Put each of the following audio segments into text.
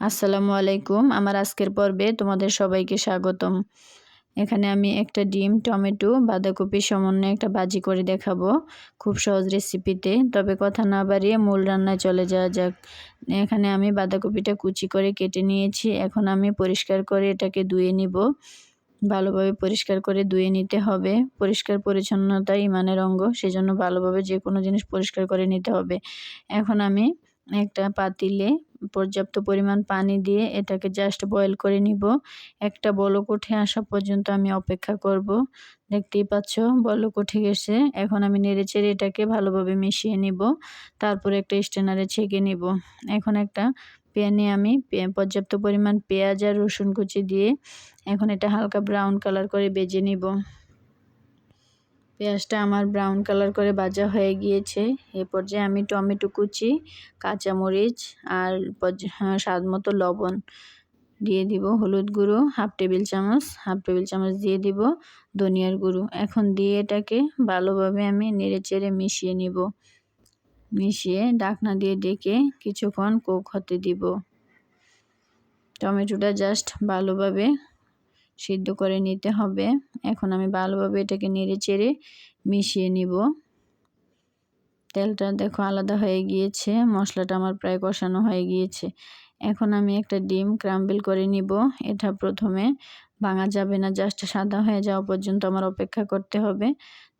আসসালামু আলাইকুম। আমার আজকের পর্বে তোমাদের সবাইকে স্বাগতম। এখানে আমি একটা ডিম, টমেটো, বাঁধাকপি সমন্বয়ে একটা ভাজি করে দেখাবো খুব সহজ রেসিপিতে। তবে কথা না বাড়িয়ে মূল রান্নায় চলে যাওয়া যাক। এখানে আমি বাঁধাকপিটা কুচি করে কেটে নিয়েছি। এখন আমি পরিষ্কার করে এটাকে ধুয়ে নিব। ভালোভাবে পরিষ্কার করে ধুয়ে নিতে হবে। পরিষ্কার পরিচ্ছন্নতা ইমানের অঙ্গ, সেজন্য ভালোভাবে যে কোনো জিনিস পরিষ্কার করে নিতে হবে। এখন আমি একটা পাতিলে পর্যাপ্ত পরিমাণ পানি দিয়ে এটাকে জাস্ট বয়েল করে নিব। একটা বলক উঠে আসা পর্যন্ত আমি অপেক্ষা করব। দেখতেই পাচ্ছ, বলক উঠে গেছে। এখন আমি নেড়ে চেড়ে এটাকে ভালোভাবে মিশিয়ে নিব। তারপরে একটা স্টেনারে ছেঁকে নিব। এখন একটা প্যানে আমি পর্যাপ্ত পরিমাণ পেঁয়াজ আর রসুন কুচি দিয়ে এখন এটা হালকা ব্রাউন কালার করে বেজে নিব। পেঁয়াজটা আমার ব্রাউন কালার করে ভাজা হয়ে গিয়েছে। এ পর্যায়ে আমি টমেটো কুচি কাঁচামরিচ আর হ্যাঁ, স্বাদ মতো লবণ দিয়ে দিব হলুদ গুঁড়ো হাফ টেবিল চামচ হাফ টেবিল চামচ দিয়ে দিব ধনিয়ার গুঁড়ো। এখন দিয়ে এটাকে ভালোভাবে আমি নেড়ে চেড়ে মিশিয়ে নিব। মিশিয়ে ডাকনা দিয়ে ডেকে কিছুক্ষণ কোক হতে দিব। টমেটোটা জাস্ট ভালোভাবে সিদ্ধ করে নিতে হবে। এখন আমি ভালোভাবে এটাকে নেড়ে চেড়ে মিশিয়ে নিব। তেলটা দেখো আলাদা হয়ে গিয়েছে, মশলাটা আমার প্রায় কষানো হয়ে গিয়েছে। এখন আমি একটা ডিম ক্রাম্বেল করে নিব। এটা প্রথমে ভাঙা যাবে না, জাস্ট সাদা হয়ে যাওয়া পর্যন্ত আমার অপেক্ষা করতে হবে।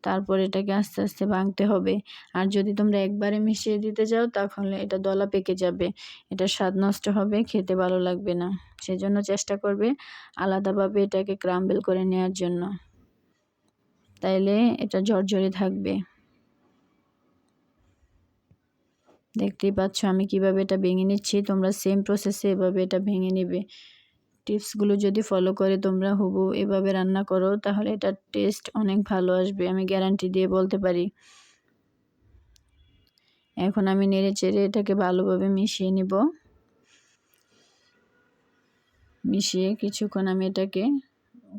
তারপর এটাকে আস্তে আস্তে ভাঙতে হবে। আর যদি তোমরা একবারে মিশিয়ে দিতে যাও, তাহলে এটা দলা পেকে যাবে। এটা স্বাদ নষ্ট হবে, খেতে ভালো লাগবে না। সেজন্য চেষ্টা করবে আলাদাভাবে এটাকে ক্রাম্বেল করে নেওয়ার জন্য। তাইলে এটা ঝরঝরে থাকবে। দেখতেই পাচ্ছ আমি কীভাবে এটা ভেঙে নিচ্ছি। তোমরা সেম প্রসেসে এভাবে এটা ভেঙে নেবে। টিপসগুলো যদি ফলো করে তোমরা হুবু এভাবে রান্না করো, তাহলে এটার টেস্ট অনেক ভালো আসবে, আমি গ্যারান্টি দিয়ে বলতে পারি। এখন আমি নেড়ে চেড়ে এটাকে ভালোভাবে মিশিয়ে নিব। মিশিয়ে কিছুক্ষণ আমি এটাকে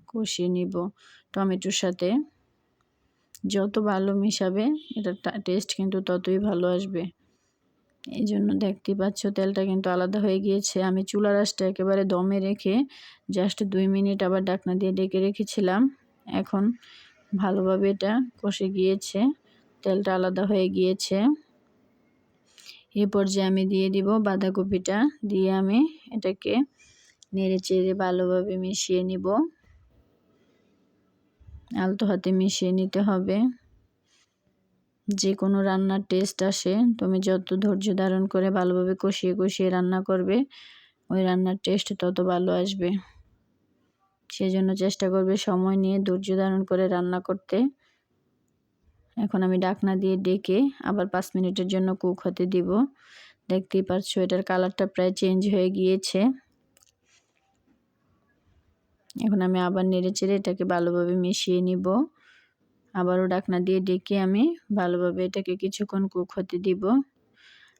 কষিয়ে নিব টমেটোর সাথে। যত ভালো মিশাবে, এটার টেস্ট কিন্তু ততই ভালো আসবে। এই জন্য দেখতে পাচ্ছ তেলটা কিন্তু আলাদা হয়ে গিয়েছে। আমি চুলা রাসটা একেবারে দমে রেখে জাস্ট দুই মিনিট আবার ডাকনা দিয়ে ডেকে রেখেছিলাম। এখন ভালোভাবে এটা কষে গিয়েছে, তেলটা আলাদা হয়ে গিয়েছে। এ পর্যায়ে আমি দিয়ে দিব বাঁধাকপিটা, দিয়ে আমি এটাকে নেড়ে চেড়ে ভালোভাবে মিশিয়ে নিব। আলতো হাতে মিশিয়ে নিতে হবে। যে কোনো রান্নার টেস্ট আসে। তুমি যত ধৈর্য ধারণ করে ভালোভাবে কষিয়ে কষিয়ে রান্না করবে, ওই রান্নার টেস্ট তত ভালো আসবে। সেজন্য চেষ্টা করবে সময় নিয়ে ধৈর্য ধারণ করে রান্না করতে। এখন আমি ডাকনা দিয়ে ডেকে আবার পাঁচ মিনিটের জন্য কুক হতে দিব। দেখতেই পাচ্ছ এটার কালারটা প্রায় চেঞ্জ হয়ে গিয়েছে। এখন আমি আবার নেড়ে চেড়ে এটাকে ভালোভাবে মিশিয়ে নিব। আবারও ডাকনা দিয়ে ডেকে আমি ভালোভাবে এটাকে কিছুক্ষণ কুক হতে দিব।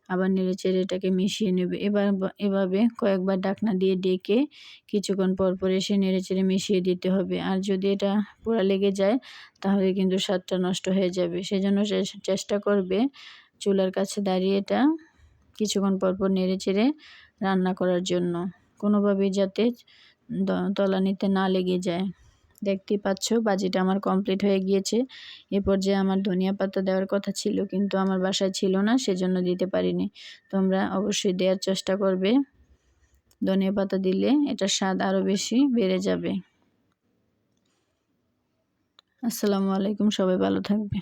আবার নেড়ে চেড়ে এটাকে মিশিয়ে নেবে। এবার এভাবে কয়েকবার ডাকনা দিয়ে ডেকে কিছুক্ষণ পর পর এসে নেড়ে চেড়ে মিশিয়ে দিতে হবে। আর যদি এটা পোড়া লেগে যায়, তাহলে কিন্তু স্বাদটা নষ্ট হয়ে যাবে। সেজন্য চেষ্টা করবে চুলার কাছে দাঁড়িয়ে এটা কিছুক্ষণ পর পর নেড়ে চেড়ে রান্না করার জন্য। কোনোভাবেই যাতে তলানিতে না লেগে যায়। দেখতেই পাচ্ছ, বাজিটা আমার কমপ্লিট হয়ে গিয়েছে। এরপর যে আমার ধনিয়া পাতা দেওয়ার কথা ছিল কিন্তু আমার বাসায় ছিল না, সেজন্য দিতে পারিনি। তোমরা অবশ্যই দেওয়ার চেষ্টা করবে। ধনিয়া পাতা দিলে এটার স্বাদ আরও বেশি বেড়ে যাবে। আসসালামু আলাইকুম, সবাই ভালো থাকবে।